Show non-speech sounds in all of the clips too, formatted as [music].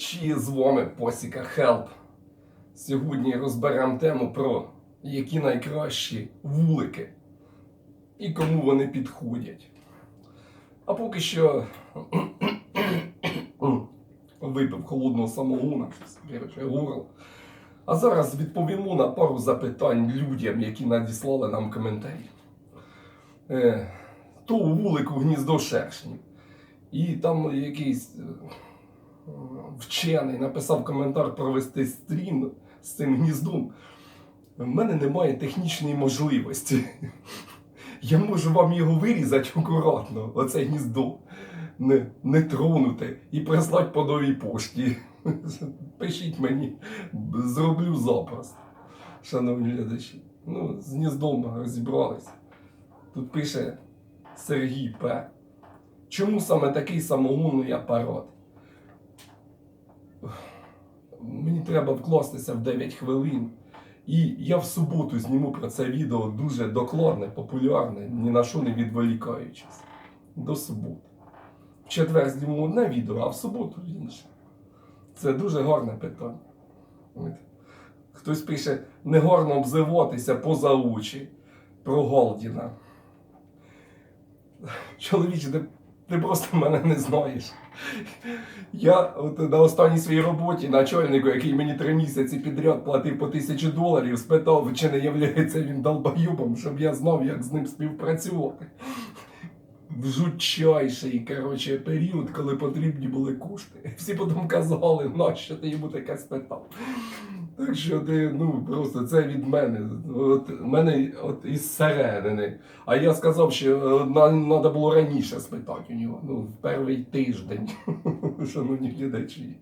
Чи з вами Посіка Хелп. Сьогодні розберемо тему про які найкращі вулики і кому вони підходять. А поки що [coughs] випив холодного коротше, горло. А зараз відповімо на пару запитань людям, які надіслали нам коментарі. Е, то у вулику гніздо шершнів. І там якийсь е, вчений написав коментар провести стрім з цим гніздом. В мене немає технічної можливості. Я можу вам його вирізати акуратно, оце гніздо, не, не тронути і прислати по новій пошті. Пишіть мені, зроблю запросто. Шановні глядачі. Ну, з гніздом розібралися. Тут пише Сергій П. Чому саме такий самогонний апарат? Мені треба вкластися в 9 хвилин. І я в суботу зніму про це відео дуже докладне, популярне, ні на що не відволікаючись. До суботи. В четвер зніму одне відео, а в суботу інше. Це дуже гарне питання. Хтось пише, не гарно обзиватися поза очі про Голдіна. Чоловіче, ти, просто мене не знаєш. Я от на останній своїй роботі начальнику, який мені три місяці підряд платив по тисячі доларів, спитав, чи не являється він долбойобом, щоб я знав, як з ним співпрацювати. В жутчайший коротше, період, коли потрібні були кошти. Всі потім казали, нащо ти йому таке спитав. Так що ти, ну просто це від мене. От мене от із середини. А я сказав, що треба було раніше спитати у нього. Ну, в перший тиждень, [laughs] шановні глядачі.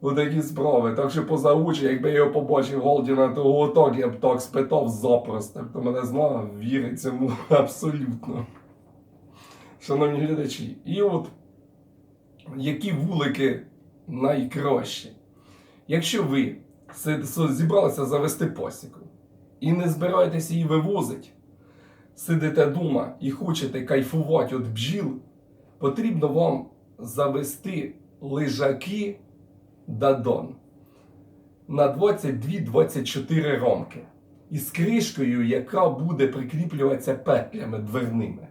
Отакі справи. Так що поза очі, якби я його побачив Голдіна, то отак я б так спитав запросто. Хто мене знає, вірить цьому [laughs] абсолютно. Шановні глядачі, і от які вулики найкращі? Якщо ви зібралися завести посіку і не збираєтесь її вивозити, сидите вдома і хочете кайфувати від бджіл, потрібно вам завести лежаки Дадон на 22-24 рамки із кришкою, яка буде прикріплюватися петлями дверними.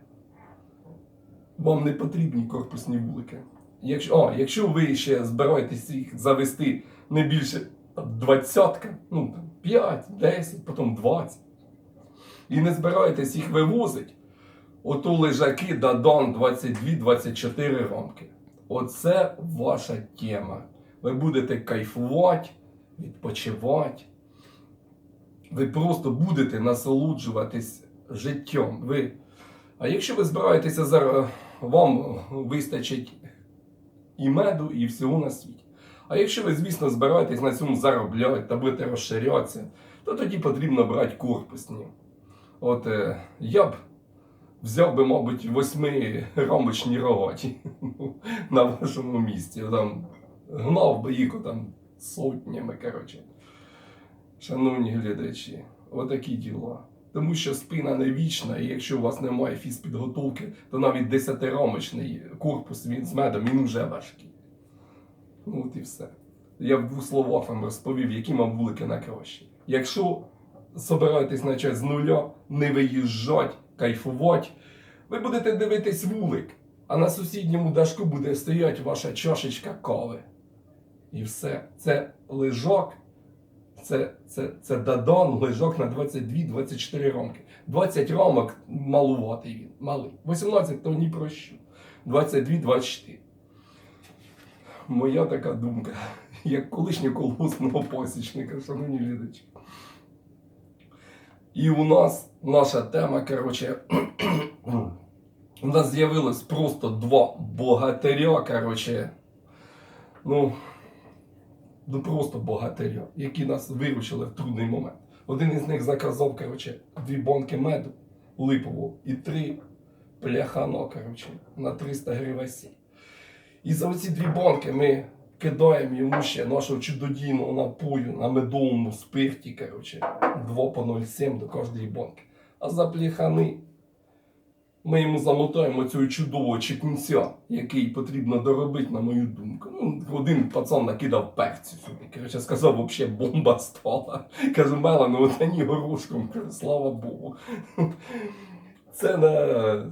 Вам не потрібні корпусні вулики. Якщо, о, якщо ви ще збираєтесь їх завести не більше двадцятка, ну там 5, 10, потім 20, і не збираєтесь їх вивозити, ото лежаки Дадан 22-24 рамки. Оце ваша тема. Ви будете кайфувати, відпочивати. Ви просто будете насолоджуватись життям. Ви... А якщо ви збираєтеся зараз, вам вистачить і меду, і всього на світі. А якщо ви, звісно, збираєтесь на цьому заробляти та будете розширятися, то тоді потрібно брати корпусні. От е, я б взяв би, мабуть, восьми рамочні рогаті [laughs] на вашому місці. Там, гнав би їх там сотнями, коротше. Шановні глядачі, отакі діла. Тому що спина не вічна, і якщо у вас немає фізпідготовки, то навіть 10-рамочний корпус він з медом він уже важкий. От і все. Я в двох словах вам розповів, які вам вулики найкращі. Якщо собираєтесь почати з нуля, не виїжджать, кайфувати, ви будете дивитись вулик, а на сусідньому дашку буде стояти ваша чашечка кави. І все. Це лежак, це, це, це дадан, лежак на 22-24 рамки. 20 рамок малуватий він, малий. 18 то ні про що. 22-24 моя така думка, [laughs] як колишнього колгоспного пасічника, шановні глядачі. І у нас наша тема, коротше, [clears throat] у нас з'явилось просто два богатиря, коротше, ну, ну просто богатиря, які нас виручили в трудний момент. Один із них заказав, коротше, дві банки меду липового і три пляхано, коротше, на 300 гривень. І за оці дві банки ми кидаємо йому ще нашого чудодійного напою на медовому спирті, коротше, 2 по 0,7 до кожної банки. А за пляхани Ми йому замотаємо цього чудового чекунця, який потрібно доробити, на мою думку. Ну, один пацан накидав перцю сюди. Коротше, сказав, взагалі бомба стала. Кажу, Мела, ну от ні горошком, слава Богу. Це на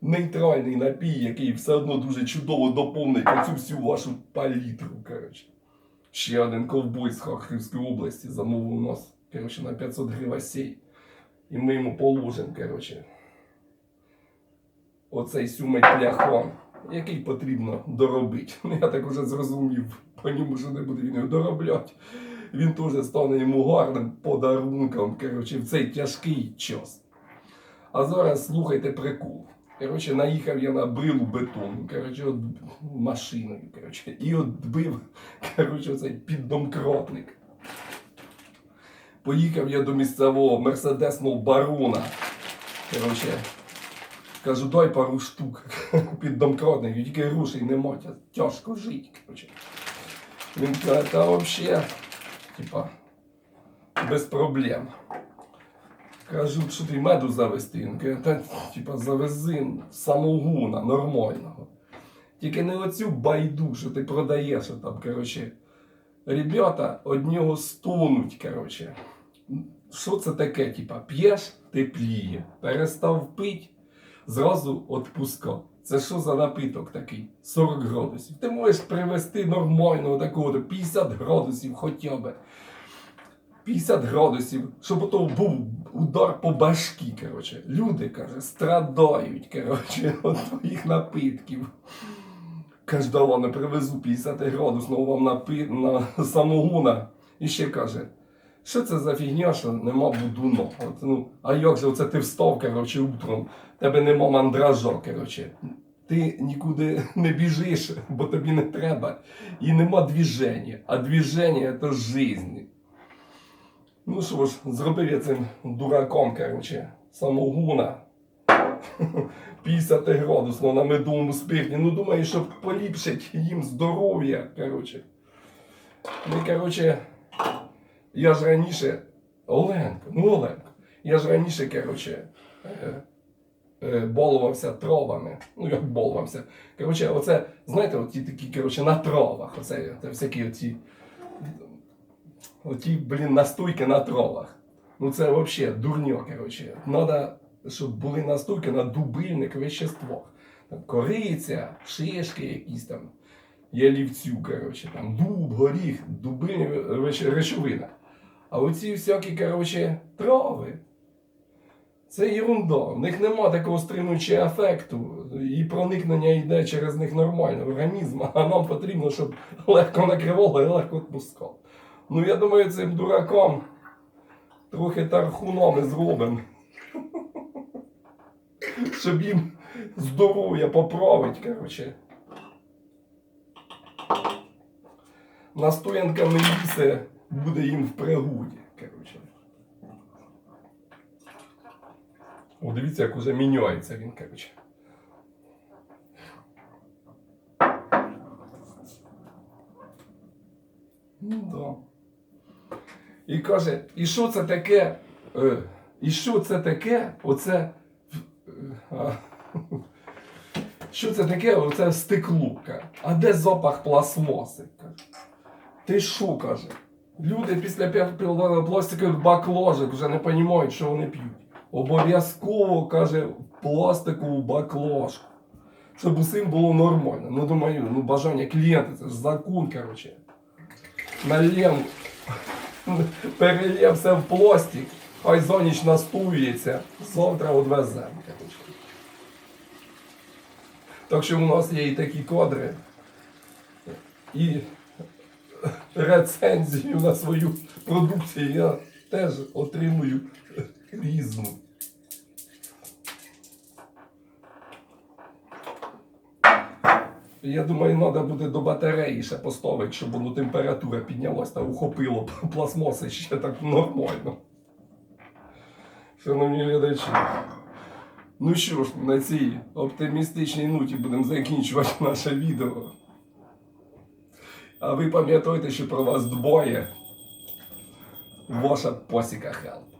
нейтральний напій, який все одно дуже чудово доповнить оцю всю вашу палітру. Коротше. Ще один ковбой з Харківської області замовив у нас коротше, на 500 гривень. І ми йому положимо, коротше, оцей сюмий пляхон, який потрібно доробити. [laughs] Я так уже зрозумів, по ньому вже не буде він його доробляти. Він теж стане йому гарним подарунком, коротше, в цей тяжкий час. А зараз слухайте прикол. Коротше, наїхав я на брилу бетону, коротше, от машиною, коротше, і отбив, [laughs] коротше, цей піддомкратник. Поїхав я до місцевого мерседесного барона. Коротше, кажу, дай пару штук [laughs] під піддомкратник, тільки грошей нема, тя- тяжко жити. Коротше. Він каже, та взагалі, типа, без проблем. Кажу, що ти меду завести. Він каже, та типа завези самогуна нормального. Тільки не оцю байду, що ти продаєш там, коротше. Ребята од нього стонуть, коротше. Що це таке? Типа, п'єш, тепліє. Перестав пить, зразу отпускав. Це що за напиток такий? 40 градусів. Ти можеш привезти нормального такого 50 градусів хоча б. 50 градусів, щоб ото був удар по башки, коротше. Люди, каже, страдають, коротше, [laughs] від твоїх напитків. Каже, да ладно, привезу 50 градусного вам напи... на самогуна. І ще каже, що це за фігня, що нема будуна? От, ну, а як же оце ти встав, коротше, утром, тебе нема мандража, коротше. Ти нікуди не біжиш, бо тобі не треба. І нема движення. А движення це жизнь. Ну що ж, зробив я цим дураком, коротше, самогуна. [laughs] 50 градусно на медовому спирті. Ну, думаю, щоб поліпшити їм здоров'я, коротше. Ну, і, коротше, я ж раніше. Оленко, ну Оленко, я ж раніше, коротше, е, балувався травами. Ну, як балувався. Коротше, оце, знаєте, оті такі, коротше, на травах. Оце, це всякі оці. Оті, блін, настойки на травах. Ну це взагалі дурньо, коротше. Надо, щоб були настойки на дубильних веществах. Кориця, шишки якісь там, ялівцю, коротше, там дуб, горіх, дубильні реч- речовина. А оці всякі, коротше, трави. Це ерунда. В них нема такого стримуючого ефекту, і проникнення йде через них нормально організм, [laughs] а нам потрібно, щоб легко накривало і легко відпускало. Ну, я думаю, цим дураком трохи тархуном зробимо. [laughs] Щоб їм здоров'я поправить, коротше. Настоянка Меліси буде їм в пригоді, коротше. О, дивіться, як уже міняється він, коротше. Ну да. І каже, і що це таке? Е, і що це таке? Оце. е, Що це таке? Оце стекло. А де запах пластмаси? Ти що каже? Люди після пластикових баклажок вже не розуміють, що вони п'ють. Обов'язково каже пластикову баклажку. Щоб усім було нормально. Ну думаю, ну бажання клієнта, це ж закон, коротше. Налєм, перелє все в пластик, хай за ніч настоюється, завтра одвеземо. Так що у нас є і такі кадри, і рецензію на свою продукцію я теж отримую різну. Я думаю, треба буде до батареї ще поставити, щоб воно температура піднялась та ухопило пластмаси ще так нормально. Шановні глядачі. Ну що ж, на цій оптимістичній ноті будемо закінчувати наше відео. А ви пам'ятайте, що про вас двоє. ваша посіка Хелп.